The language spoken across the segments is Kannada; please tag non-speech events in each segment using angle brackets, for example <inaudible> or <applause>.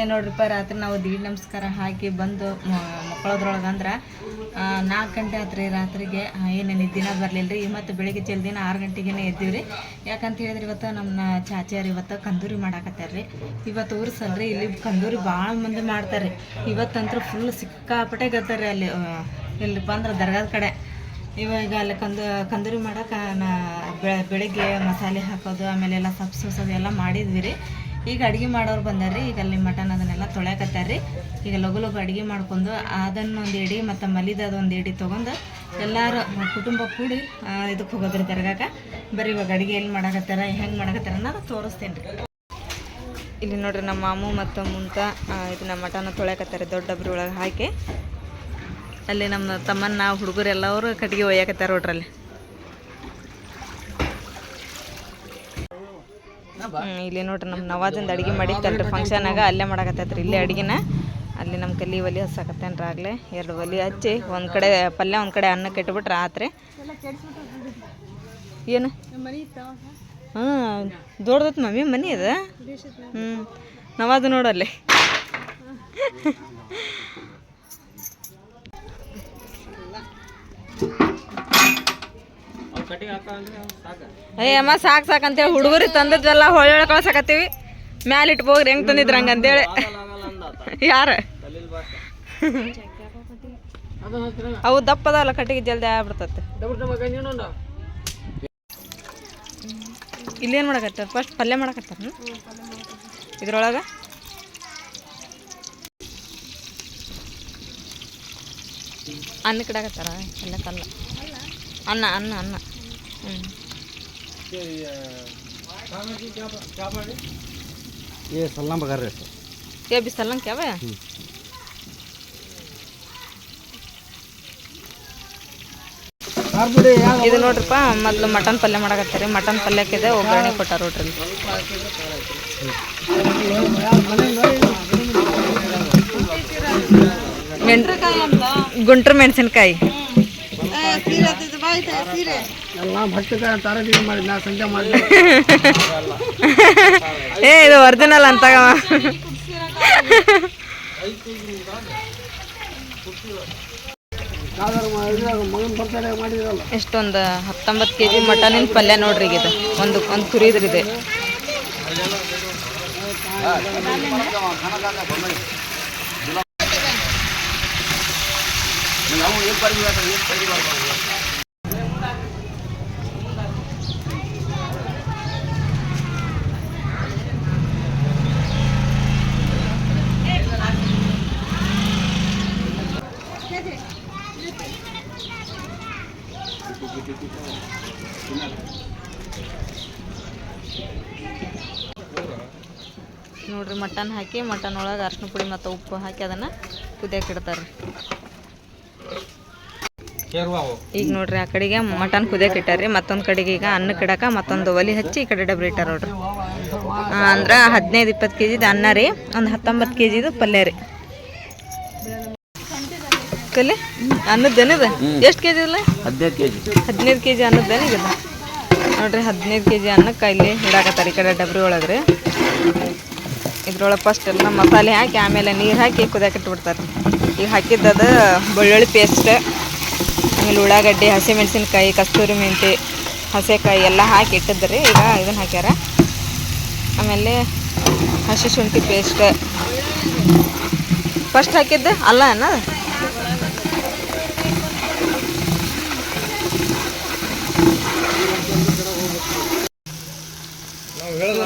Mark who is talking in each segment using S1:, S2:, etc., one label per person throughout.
S1: ನಿನ್ನೆ ನೋಡ್ರಿಪ್ಪ ರಾತ್ರಿ ನಾವು ದೀಡ್ ನಮಸ್ಕಾರ ಹಾಕಿ ಬಂದು ಮಕ್ಕಳದ್ರೊಳಗೆ ಅಂದ್ರೆ ನಾಲ್ಕು ಗಂಟೆ ಆತ್ರಿ ರಾತ್ರಿಗೆ ಏನು ನಿದ್ದಿನ ಬರಲಿಲ್ಲ ರೀ ಮತ್ತು ಬೆಳಿಗ್ಗೆ ಜಲ್ದಿನ ಆರು ಗಂಟೆಗೆ ಎದ್ದೀವಿ ರೀ ಯಾಕಂತ ಹೇಳಿದ್ರೆ ಇವತ್ತು ನಮ್ಮ ಚಾಚಿಯರು ಇವತ್ತು ಕಂದೂರಿ ಮಾಡಾಕತ್ತಾರ ರೀ ಇವತ್ತು ಊರ್ಸಲ್ರಿ ಇಲ್ಲಿ ಕಂದೂರಿ ಭಾಳ ಮಂದಿ ಮಾಡ್ತಾರೆ ಇವತ್ತಂತೂ ಫುಲ್ ಸಿಕ್ಕಾಪಟ್ಟೆ ಗತ್ತಾರೆ ಅಲ್ಲಿ ಇಲ್ಲಿ ಬಂದ್ರೆ ದರ್ಗಾದ ಕಡೆ. ಇವಾಗ ಅಲ್ಲಿ ಕಂದು, ಕಂದೂರಿ ಮಾಡೋಕೆ ನಾ ಬೆಳಗ್ಗೆ ಮಸಾಲೆ ಹಾಕೋದು, ಆಮೇಲೆ ಎಲ್ಲ ಸೊಪ್ಪು ಸೋಸೋದು ಎಲ್ಲ ಮಾಡಿದ್ವಿ ರೀ ಈಗ ಅಡುಗೆ ಮಾಡೋರು ಬಂದಾರ್ರಿ. ಈಗ ಅಲ್ಲಿ ಮಟನ್ ಅದನ್ನೆಲ್ಲ ತೊಳ್ಯಾಕತ್ತಾರ್ರಿ. ಈಗ ಲಘು ಲಘು ಅಡುಗೆ ಮಾಡ್ಕೊಂಡು ಅದನ್ನು ಒಂದು ಎಡಿ ಮತ್ತು ಮಲಿದದೊಂದು ಎಡಿ ತೊಗೊಂಡು ಎಲ್ಲರೂ ಕುಟುಂಬ ಕೂಡಿ ಇದಕ್ಕೆ ಹೋಗೋದ್ರಿ ದರ್ಗಾಕ. ಬರೀ ಇವಾಗ ಅಡುಗೆ ಎಲ್ಲಿ ಮಾಡಕತ್ತಾರ, ಹೆಂಗೆ ಮಾಡಕತ್ತಾರ ನಾನು ತೋರಿಸ್ತೇನೆ ರೀ ಇಲ್ಲಿ ನೋಡ್ರಿ ನಮ್ಮ ಮಾಮು ಮತ್ತು ಮುಂತ ಇದನ್ನ ಮಟನ್ ತೊಳ್ಯಾಕತ್ತಾರೆ ದೊಡ್ಡ ಡಬ್ರಿ ಒಳಗೆ ಹಾಕಿ. ಅಲ್ಲಿ ನಮ್ಮ ತಮ್ಮನ್ನ ಹುಡುಗರು ಎಲ್ಲವರು ಕಟ್ಟಿಗೆ ಒಯ್ಯಾಕತ್ತಾರ ನೋಡ್ರಲ್ಲಿ ಇಲ್ಲಿ ನೋಡ್ರಿ ನಮ್ಮ ನವಾಜಿಂದ ಅಡುಗೆ ಮಾಡಿತ್ತಲ್ರಿ ಫಂಕ್ಷನಾಗ ಅಲ್ಲೇ ಮಾಡಾಕತ್ತೈತ್ರಿ, ಇಲ್ಲೇ ಅಡುಗೆನ. ಅಲ್ಲಿ ನಮ್ಮ ಕಲ್ಲಿ ಒಲಿ ಹಚ್ಚಾಕತ್ತೇನ್ರಿ ಆಗ್ಲೇ, ಎರಡು ಒಲಿ ಹಚ್ಚಿ, ಒಂದು ಕಡೆ ಪಲ್ಯ, ಒಂದು ಕಡೆ ಅನ್ನಕ್ಕೆ ಇಟ್ಬಿಟ್ರೆ ಆತ್ರಿ. ಏನು? ಹಾಂ ದೊಡ್ದತ್ ಮಮ್ಮಿ ಮನೆ ಅದ? ಹ್ಞೂ ನವಾಜ್ ನೋಡಲ್ಲಿ ಏ, ಅಮ್ಮ, ಸಾಕು ಸಾಕು ಅಂತೇಳಿ ಹುಡುಗರಿಗೆ ತಂದದ್ದೆಲ್ಲ ಹೊಳೆ ಕಳ್ಸಕತ್ತೀವಿ. ಮ್ಯಾಲೆ ಇಟ್ಬೋಗ್ರಿ ಹೆಂಗೆ ತಂದಿದ್ರು ಹಂಗೆ ಅಂತೇಳಿ. ಯಾರು? ಅವು ದಪ್ಪ ಅದಾವಲ್ಲ, ಕಟ್ಟಿಗೆ ಜಲ್ದಿ ಆಗ್ಬಿಡ್ತತ್ತೆ ಇಲ್ಲೇನು ಮಾಡಕತ್ತಾರ? ಫಸ್ಟ್ ಪಲ್ಯ ಮಾಡಕತ್ತಾರ? ಇದ್ರೊಳಗೆ? ಅನ್ನ ಕಿಡಕತ್ತಾರ ಎಲ್ಲ ಕಲ್ಲ ಅನ್ನ ಅನ್ನ ಅನ್ನ.
S2: ये सल्ला बघा रे
S1: ये भी सलन क्या बे ಇದು ನೋಡ್ರಿಪ್ಪ ಮೊದ್ಲು ಮಟನ್ ಪಲ್ಯ ಮಾಡಕತ್ತಾರೆ ಮಟನ್ ಪಲ್ಯಕ್ಕಿದೆ ಒಗ್ಗರಣೆ ಕೊಟ್ಟಾರ ನೋಡ್ರಿ ಮೆಣ್ ಗುಂಟ್ರ ಮೆಣಸಿನ್ಕಾಯಿ
S2: ಎಲ್ಲ ಭಕ್ತದ ನಾ ಸಂಜೆ <laughs>
S1: ಏ ಇದು ಒರಿಜಿನಲ್ ಅಂತ
S2: ಮಗನ ಬರ್ತಾರೆ ಮಾಡಿದ್ರಲ್ಲ.
S1: ಎಷ್ಟೊಂದು ಹತ್ತೊಂಬತ್ತು ಕೆ ಜಿ ಮಟನಿನ ಪಲ್ಯ ನೋಡ್ರಿ ಈಗ ಇದು. ಒಂದು ಒಂದು ಕುರಿದ್ರಿದೆ. ನೋಡ್ರಿ ಮಟನ್ ಹಾಕಿ ಮಟನ್ ಒಳಗೆ ಅರ್ಶಿನ ಪುಡಿ ಮತ್ತು ಉಪ್ಪು ಹಾಕಿ ಅದನ್ನು ಕುದಿಯಕ್ಕೆ ಇಡ್ತಾರೆ ಈಗ ನೋಡ್ರಿ ಆ ಕಡೆಗೆ ಮಟನ್ ಕುದಿಯಕ್ಕೆ ಇಟ್ಟಾರ್ರಿ. ಮತ್ತೊಂದು ಕಡೆಗೆ ಈಗ ಅನ್ನಕ್ಕೆ ಇಡಕ್ಕೆ ಮತ್ತೊಂದು ಒಲಿ ಹಚ್ಚಿ ಈ ಕಡೆ ಡಬ್ರಿ ಇಟ್ಟಾರ ನೋಡ್ರಿ. ಅಂದ್ರೆ ಹದಿನೈದು ಇಪ್ಪತ್ತು ಕೆ ಜಿದು ಅನ್ನ ರೀ ಒಂದು ಹತ್ತೊಂಬತ್ತು ಕೆ ಜಿದು ಪಲ್ಯ ರೀ. ಕಲಿ ಅನ್ನದ್ದೇನದ ಎಷ್ಟು ಕೆ ಜಿ ಇಲ್ಲ
S2: ಹದಿನೈದು ಕೆ ಜಿ
S1: ಹದಿನೈದು ಕೆ ಜಿ ನೋಡ್ರಿ ಹದಿನೈದು ಕೆ ಜಿ ಅನ್ನಕ್ಕೆ ಇಲ್ಲಿ ಇಡಾಕತ್ತಾರ ಈ ಕಡೆ ಡಬ್ರಿ ಒಳಗೆ ರೀ ಇದ್ರೊಳಗೆ ಫಸ್ಟ್ ಎಲ್ಲ ಮಸಾಲೆ ಹಾಕಿ ಆಮೇಲೆ ನೀರು ಹಾಕಿ ಕುದಿಯಕ್ಕೆ ಇಟ್ಬಿಡ್ತಾರೆ. ಈಗ ಹಾಕಿದ್ದದು ಬೆಳ್ಳುಳ್ಳಿ ಪೇಸ್ಟ್ ಆಮೇಲೆ ಉಳ್ಳಾಗಡ್ಡಿ ಹಸಿಮೆಣಸಿನ್ಕಾಯಿ ಕಸ್ತೂರಿ ಮೆಂತಿ ಹಸೆಕಾಯಿ ಎಲ್ಲ ಹಾಕಿ ಇಟ್ಟಿದ್ರಿ. ಈಗ ಇದನ್ನು ಹಾಕ್ಯಾರ. ಆಮೇಲೆ ಹಸಿ ಶುಂಠಿ ಪೇಸ್ಟ್ ಫಸ್ಟ್ ಹಾಕಿದ್ದು ಅಲ್ಲ ಅನ್ನ?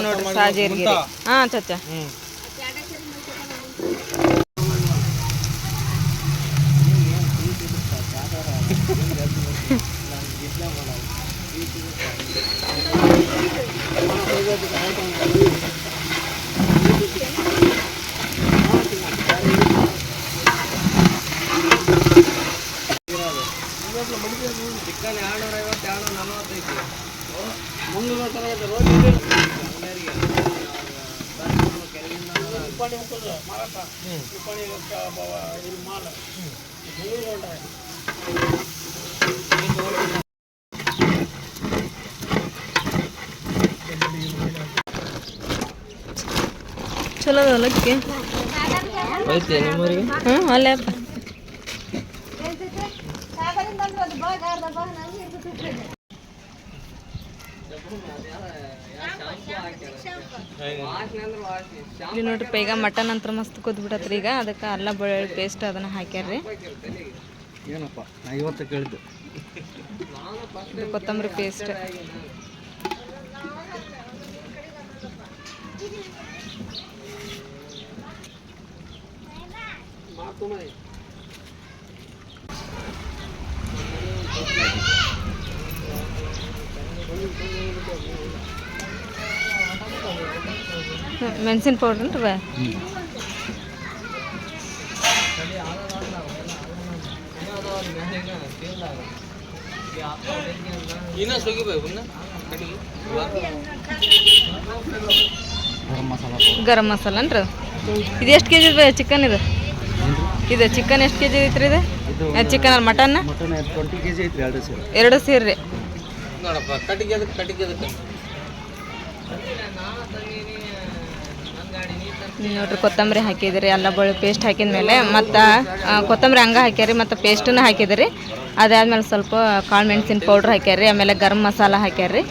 S1: ನೋಡ್ರಿ ಸಾಜೀರಿಗೆ ಹಾಂ ಚಚ್ಚ ಚಲೋ ಅದಲ್ಲ ಅಕ್ಕಿ
S3: ಐತೆ ನಿಮ್ಮೂರಿಗೆ
S1: ಹ್ಞೂ ಅಲ್ಲಪ್ಪ ಇಲ್ಲಿ ನೋಡ್ರಿ ಈಗ ಮಟನ್ ಅಂತ ಮಸ್ತ್ ಕುದ್ಬಿಟ್ಟತ್ರಿ ಈಗ. ಅದಕ್ಕೆ ಅಲ್ಲ ಬೆಳ್ಳುಳ್ಳಿ ಪೇಸ್ಟ್ ಅದನ್ನ ಹಾಕ್ಯಾರ್ರಿ.
S3: ಏನಪ್ಪ? ಐವತ್ತು ಇವತ್ತು ಕೇಳಿದ್ದು.
S1: ಇದು ಕೊತ್ತಂಬರಿ ಪೇಸ್ಟ್ ಮೆಣಸಿನ ಪೌಡ್ರ್ ರೀ ಬಾ?
S3: ಗರಂ ಮಸಾಲ
S1: ಅನ್ರ ಇದು ಎಷ್ಟು ಕೆ ಜಿ ಚಿಕನ್ ಇದು? ಇದು ಚಿಕನ್ ಎಷ್ಟು ಕೆ ಜಿ ಐತ್ರಿ ಇದು?
S3: ಇದು
S1: ಚಿಕನ್ ಮಟನ್
S3: ಮಟನ್ ಎರಡು ಸೇರಿ.
S1: ಎರಡು ಸೇರಿ.
S3: ನೋಡಪ್ಪ ಕಟ್ಟಿಗೆ ಅದಕ್ಕೆ ಕಟ್ಟಿಗೆ ಅದಕ್ಕೆ
S1: ನೋಡ್ರಿ ಕೊತ್ತಂಬರಿ ಹಾಕಿದ್ರಿ ಅಲ್ಲ ಬಳ್ಳಿ ಪೇಸ್ಟ್ ಹಾಕಿದ ಮೇಲೆ ಮತ್ತು ಕೊತ್ತಂಬರಿ ಹಂಗೆ ಹಾಕ್ಯಾರಿ ಮತ್ತು ಪೇಸ್ಟನ್ನು ಹಾಕಿದ್ರಿ. ಅದಾದ್ಮೇಲೆ ಸ್ವಲ್ಪ ಕಾಳು ಮೆಣಸಿನ ಪೌಡ್ರ್ ಹಾಕ್ಯಾರಿ, ಆಮೇಲೆ ಗರಂ ಮಸಾಲ ಹಾಕ್ಯಾರಿ.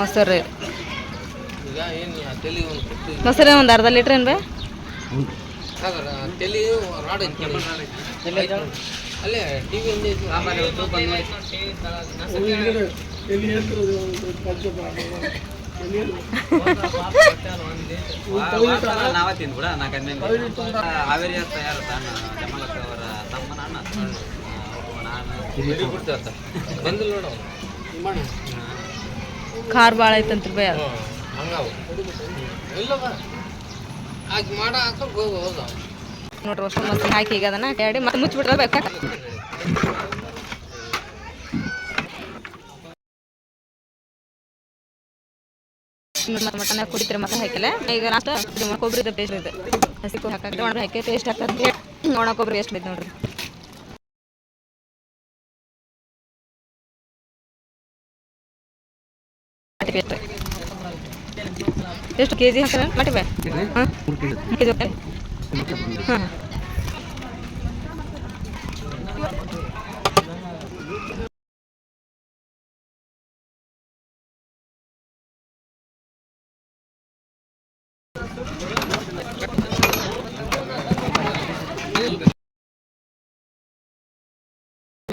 S1: ಮೊಸರು. ಮೊಸರು ಒಂದು ಅರ್ಧ ಲೀಟ್ರ್ ಏನು ಬೇ
S4: ನಾವ ತಿಂದ್ಬಿಡ ನಾಲ್ಕೈದು ಮಂದಿ ಹಾವೇರಿ ಅಂತ ಯಾರು ತಾನ? ಜಮಲಕ್ಕ ಅವರ ತಮ್ಮನ ಅಣ್ಣ ಅವ್ರು ನಾನು.
S3: ಬಿಡ್ತಾರ ಬಂದಿಲ್ಲ ನೋಡು
S1: ಖಾರ ಭಾಳ ಐತಂತ್ರಿ ಬೇ. ಅದು
S3: ಆಗಿ ಮಾಡ ಹಾಕೊಂಡು ಹೋಗು ಹೌದಾ.
S1: ನೋಡ್ರಿ ಅಷ್ಟು ಮಸಾಲೆ ಹಾಕಿ ಈಗ ಅದನ್ನ ಹಾಕಿ ಮತ್ತೆ ಮುಚ್ಚಿಬಿಟ್ರೆ ಬೇಕಾ? ಮಟನ್ ಕುಡಿತ್ರಿ ಮತ್ತೆ ಹಾಕಿಲ್ಲ. ಈಗ ಲಾಸ್ಟ್ ಕೊಬ್ಬರಿದ ಪೇಸ್ಟ್ ಇದೆ. ಹಸಿ ಕೊಬ್ಬರಿ ಹಾಕಿ ಒಣ ಹಾಕಿ ಟೇಸ್ಟ್ ಹಾಕಿ ಒಣ ಕೊಬ್ಬರಿ ಎಷ್ಟು ಬೇಕು ನೋಡ್ರಿ. ಎಷ್ಟು ಕೆ ಜಿ ಹಾಕಿದ್ರೆ ಮಟ್ಟಿ ಬೇ ಹಾಂ ಹಾಂ.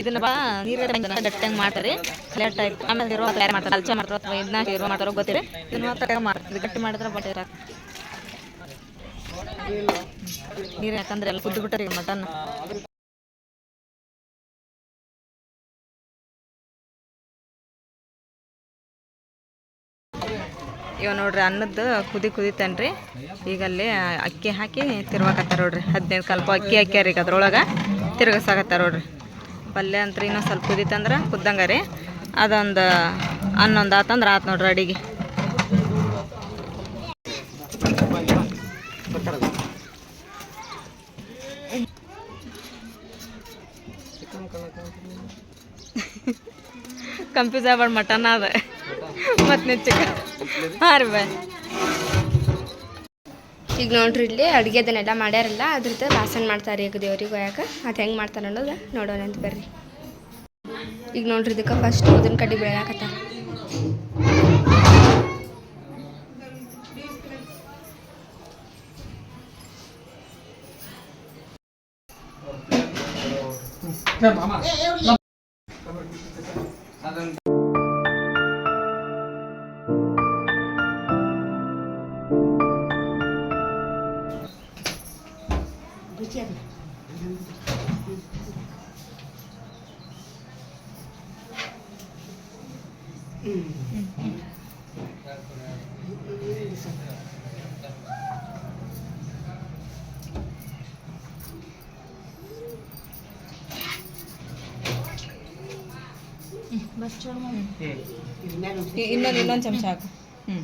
S1: ಇದನ್ನ ಬಾ, ನೀರು ಡಟ್ಟಂಗೆ ಮಾಡ್ತಾರೆ. ಕ್ಲಿಯರ್ ಟೈಪ್ ಆಮೇಲೆ ಇರೋ ತಯಾರು ಮಾಡ್ತಾರೆ. ಅಲ್ಚೆ ಮಾಡ್ತಾರೆ ಅಥವಾ ಇದನ್ನ ಇರೋ ಮಾಡ್ತಾರೋ ಗೊತ್ತಿರಿ ಇದನ್ನ ಮಾತ್ರ ಮಾಡ್ತಾರೆ ಗಟ್ಟಿ ಮಾಡಿದ್ರೆ ಬಟ್ಟೆ ನೀರು ಯಾಕಂದ್ರೆ ಎಲ್ಲ ಕುದ್ದು ಮಟನ್. ಇವ ನೋಡ್ರಿ ಅನ್ನದ್ದು ಕುದಿ ಕುದಿತಾನ್ರಿ. ಈಗ ಅಲ್ಲಿ ಅಕ್ಕಿ ಹಾಕಿ ತಿರ್ವಾಕತ್ತಾರ ನೋಡ್ರಿ. ಹದಿನೈದು ಕಲ್ಪ ಅಕ್ಕಿ ಹಾಕ್ಯಾರ ಈಗ ಅದ್ರೊಳಗೆ. ತಿರ್ಗಸಾಕತ್ತಾರ ನೋಡ್ರಿ. ಪಲ್ಯ ಅಂತ ಇನ್ನೊಂದು ಸ್ವಲ್ಪ ಕುದಿತಂದ್ರೆ ಕುದ್ದಂಗೆ ರೀ. ಅದೊಂದು ಹನ್ನೊಂದು ಆತಂದ್ರೆ ಆತು ನೋಡ್ರಿ ಅಡಿಗೆ. ಕಂಪ್ಯೂಸ್ ಆಗ್ಬಾರ್ದು ಮಟನ್ ಅದ. ಮತ್ತೆ ಚಿಕನ್ ಹಾಂ ರೀ ಬಾಯ್
S5: ಈಗ ನೋಡ್ರಿ ಇಲ್ಲಿ ಅಡುಗೆ ಅದನ್ನೆಲ್ಲ ಮಾಡ್ಯಾರಲ್ಲ, ಅದ್ರದ್ದು ವಾಸನ ಮಾಡ್ತಾರೆ ಈಗ ದೇವ್ರಿಗೆ ಹೋಯಾಕ ಅದು ಹೆಂಗೆ ಮಾಡ್ತಾರೆ ಅನ್ನೋದು ನೋಡೋಣ ಅಂತ ಬರ್ರಿ. ಈಗ ನೋಡ್ರಿ ಇದಕ್ಕೆ ಫಸ್ಟ್ ಉದಿನ ಕಡ್ಡಿ ಬಸ್
S1: ಇನ್ನೊಂದು ಇನ್ನೊಂದು ಚಮಚ ಹಾಕು ಹ್ಞೂ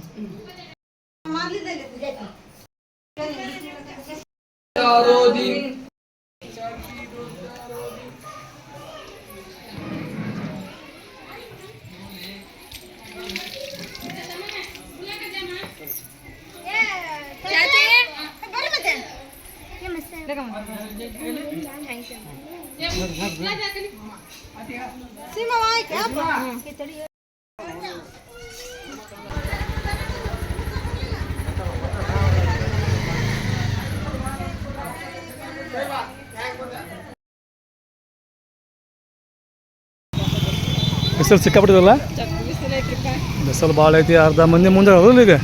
S1: देखो
S6: ಬಿಸಿಲು ಸಿಕ್ಕಾಬಿಟ್ಟಿದಲ್ಲ ಬಿಸಿಲು ಭಾಳ ಐತಿ ಅರ್ಧ ಮಂದಿ ಮುಂದೆ ಅಲ್ಲ ಈಗ?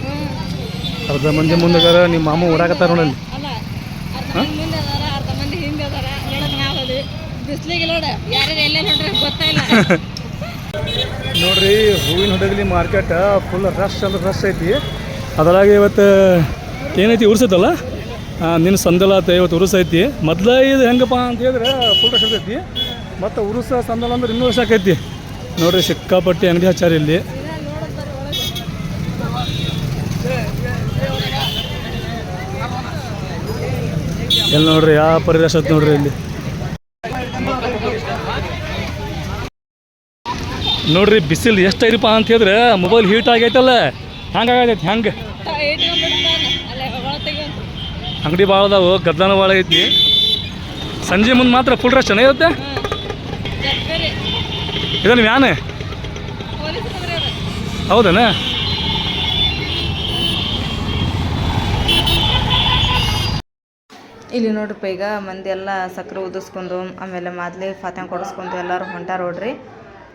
S6: ಅರ್ಧ ಮಂದಿ ಮುಂದೆ ನಿಮ್ಮ ಮಾಮ ಊರಾಕತ್ತಾರ ನೋಡಿ
S1: ಅಲ್ಲ? <laughs> ನೋಡ್ರಿ,
S6: Hoovina Hadagali market full rush ಅಂದ್ರೆ ರಶ್ ಐತಿ. ಅದರಾಗೆ ಇವತ್ತು ಏನೈತಿ, ಉರ್ಸೈತಲ್ಲ? ನಿನ್ನ ಸಂದಲ ಆತ ಇವತ್ತು ಉರುಸೈತಿ. ಐತಿ ಮೊದ್ಲ ಇದು ಹೆಂಗಪ್ಪ ಅಂತ ಹೇಳಿದ್ರೆ ಫುಲ್ ರಶ್ ಇರ್ತೈತಿ. ಮತ್ತು ಉರುಸ ಸಂದಲ ಅಂದ್ರೆ ಇನ್ನೂ ರಶ್ ಆಕೈತಿ. ನೋಡ್ರಿ, ಸಿಕ್ಕಾಪಟ್ಟಿ ಅಂಗಡಿ ಹಚ್ಚಾರ ಇಲ್ಲಿ. ಎಲ್ಲಿ ನೋಡ್ರಿ, ಯಾವ ಪರಿ ರಶ್ ಐತಿ ನೋಡ್ರಿ ಇಲ್ಲಿ? ನೋಡ್ರಿ, ಬಿಸಿಲು ಎಷ್ಟು ಐರಿಪ್ಪ ಅಂತ ಹೇಳಿದ್ರೆ ಮೊಬೈಲ್ ಹೀಟ್ ಆಗೈತಲ್ಲ. ಹಂಗೆ ಆಗೈತಿ ಹೆಂಗೆ ಅಂಗಡಿ ಭಾಳ ಅದಾವು ಗದ್ದಾನ ಭಾಳ ಐತಿ. ಸಂಜೆ ಮುಂದೆ ಮಾತ್ರ ಫುಲ್ ರಶ್ ಚೆನ್ನಾಗಿರುತ್ತೆ ಇದನ್ನು ವ್ಯಾನ್ ಹೌದನ?
S1: ಇಲ್ಲಿ ನೋಡ್ರಿಪ್ಪ, ಈಗ ಮಂದಿ ಎಲ್ಲ ಸಕ್ಕರೆ ಉದಿಸ್ಕೊಂಡು ಆಮೇಲೆ ಮಾದ್ಲಿ ಫಾತ್ಯಾಂಗ್ ಕೊಡಿಸ್ಕೊಂಡು ಎಲ್ಲರೂ ಹೊಂಟಾರ ನೋಡ್ರಿ.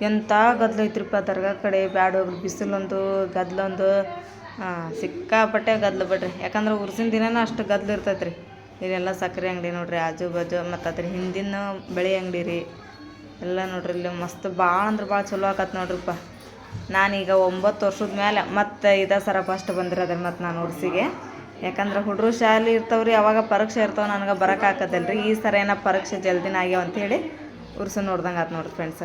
S1: ಎಂಥ ಗದ್ಲ ಐತ್ರಿಪ್ಪ ದರ್ಗಾ ಕಡೆ, ಬ್ಯಾಡ ಹೋಗ್ರಿ, ಬಿಸಿಲೊಂದು, ಗದ್ಲೊಂದು. ಹಾಂ, ಸಿಕ್ಕಾಪಟ್ಟೆ ಗದ್ದಲ ಬಿಡ್ರಿ. ಯಾಕಂದ್ರೆ ಉರ್ಸಿನ ದಿನನೂ ಅಷ್ಟು ಗದ್ದಲ ಇರ್ತೈತೆ ರೀ ಇಲ್ಲೆಲ್ಲ ಸಕ್ಕರೆ ಅಂಗಡಿ ನೋಡ್ರಿ, ಆಜು ಬಾಜು ಮತ್ತು ಅದ್ರ ಹಿಂದಿನ ಬೆಳೆ ಅಂಗಡಿ ರೀ. ಎಲ್ಲ ನೋಡ್ರಿ, ಇಲ್ಲಿ ಮಸ್ತ್ ಭಾಳ ಅಂದ್ರೆ ಭಾಳ ಚಲೋ ಆಕತ್ ನೋಡ್ರಿಪ್ಪ. ನಾನೀಗ ಒಂಬತ್ತು ವರ್ಷದ ಮೇಲೆ ಮತ್ತು ಇದೇ ಸರ ಫಸ್ಟ್ ಬಂದಿರೋದ್ರಿ ಮತ್ತು ನಾನು ಉರ್ಸಿಗೆ. ಯಾಕಂದ್ರೆ ಹುಡುಗರು ಶಾಲೆ ಇರ್ತಾವ್ರಿ, ಅವಾಗ ಪರೀಕ್ಷೆ ಇರ್ತಾವೆ, ನನಗೆ ಬರೋಕ್ಕಾಗತ್ತಲ್ಲ ರೀ ಈ ಸರ ಏನೋ ಪರೀಕ್ಷೆ ಜಲ್ದಿನ ಆಗ್ಯಾವ ಹೇಳಿ ಉರ್ಸು ನೋಡ್ದಂಗೆ ಆತು ನೋಡ್ರಿ ಫ್ರೆಂಡ್ಸ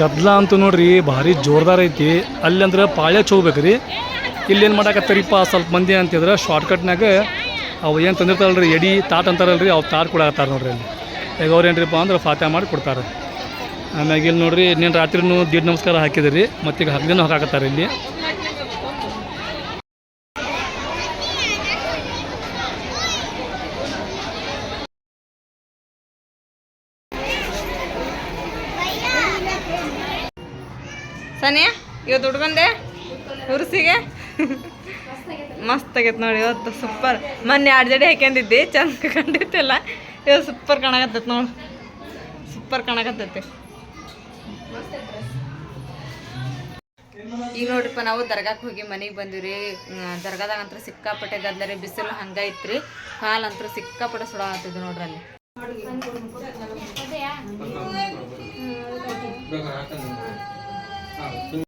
S6: ಗದ್ಲ ಅಂತೂ ನೋಡ್ರಿ ಭಾರಿ ಜೋರ್ದಾರ್ ಐತಿ. ಅಲ್ಲಿ ಅಂದ್ರೆ ಪಾಳ್ಯ ಹೋಗ್ಬೇಕು ರೀ. ಇಲ್ಲೇನು ಮಾಡಾಕತ್ತಾರಿಪ್ಪ ಸ್ವಲ್ಪ ಮಂದಿ ಅಂತಿದ್ರೆ ಶಾರ್ಟ್ಕಟ್ನಾಗ ಅವು ಏನು ತಂದಿರ್ತಾರಲ್ರಿ, ಎಡಿ, ತಾಟ್ ಅಂತಾರಲ್ರಿ, ಅವು ತಾಟ್ ಕೊಡಾಕತ್ತಾರ ನೋಡ್ರಿ ಅಲ್ಲಿ. ಈಗ ಅವ್ರು ಏನ್ರಿಪ್ಪ ಅಂದ್ರೆ ಫಾತ್ಯ ಮಾಡಿ ಕೊಡ್ತಾರೆ. ಆಮ್ಯಾಗ ಇಲ್ಲಿ ನೋಡ್ರಿ ನೀನು ರಾತ್ರಿನೂ ದೀಡ್ ನಮಸ್ಕಾರ ಹಾಕಿದ್ರಿ, ಮತ್ತೀಗ ಹಗ್ಗನೂ ಹಾಕಾಕತ್ತಾರೆ ಇಲ್ಲಿ.
S1: ಇವತ್ತು ಉಟ್ಕೊಂಡೆ? ಉರ್ಸಿಗೆ ಮಸ್ತ್ ಆಗೈತೆ ನೋಡಿ, ಇವತ್ತು ಸೂಪರ್ ಮೊನ್ನೆ ಎರಡು ಜಡೆ ಹಾಕ್ಯಂದಿದ್ದೆ, ಚಂದ ಕಂಡಿತ್ತಲ್ಲ? ಇವತ್ತು ಸೂಪರ್ ಕಾಣಕತ್ತೈತೆ ನೋಡಿ. ಸೂಪರ್ ಕಾಣಕತ್ತೈತೆ. ಈಗ ನೋಡ್ರಿಪ್ಪ, ನಾವು ದರ್ಗಾಕ್ಕೆ ಹೋಗಿ ಮನೆಗೆ ಬಂದಿವ್ರಿ. ದರ್ಗಾದಾಗ ಅಂತ ಸಿಕ್ಕಾಪಟ್ಟೆ ಗದ್ದರಿ ಬಿಸಿಲು ಹಂಗೈತ್ರಿ ಕಾಲಂತೂ ಸಿಕ್ಕಾಪಟ್ಟೆ ಸುಡ ಆಗ್ತಿದ್ದು ನೋಡ್ರಿ ಅಲ್ಲಿ.